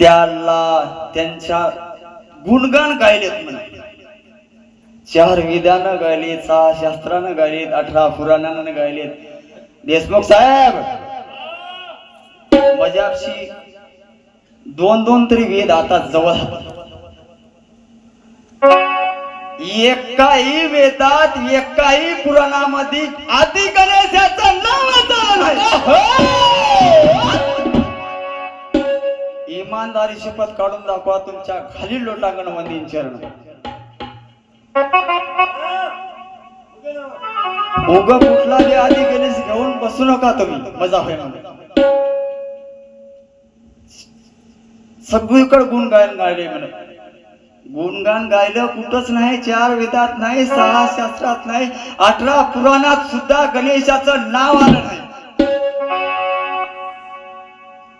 त्याला त्यांच्या गुणगान गायलेत म्हणे. चार विधानं गायलेत सहा शास्त्रानं गायलीत अठरा पुराणानं गायलेत. देशमुख साहेब! मजाबशी दोन दोन तरी वेद आता जवळ एकाही वेदात एकाही पुराणामध्ये आदि गणेशाचं इमानदारी शपथ काढून दाखवा तुमच्या खाली लोटांगण मंदिर चरण. उग कुठला बी आधी गेलीस घेऊन बसू नका तुम्ही मजा होय सगळीकडे गुणगायन गायले म्हणे. गुणगान गायलं कुठंच नाही चार वेदात नाही सहा शास्त्रात नाही अठरा पुराणात सुद्धा गणेशाचं नाव आलं नाही.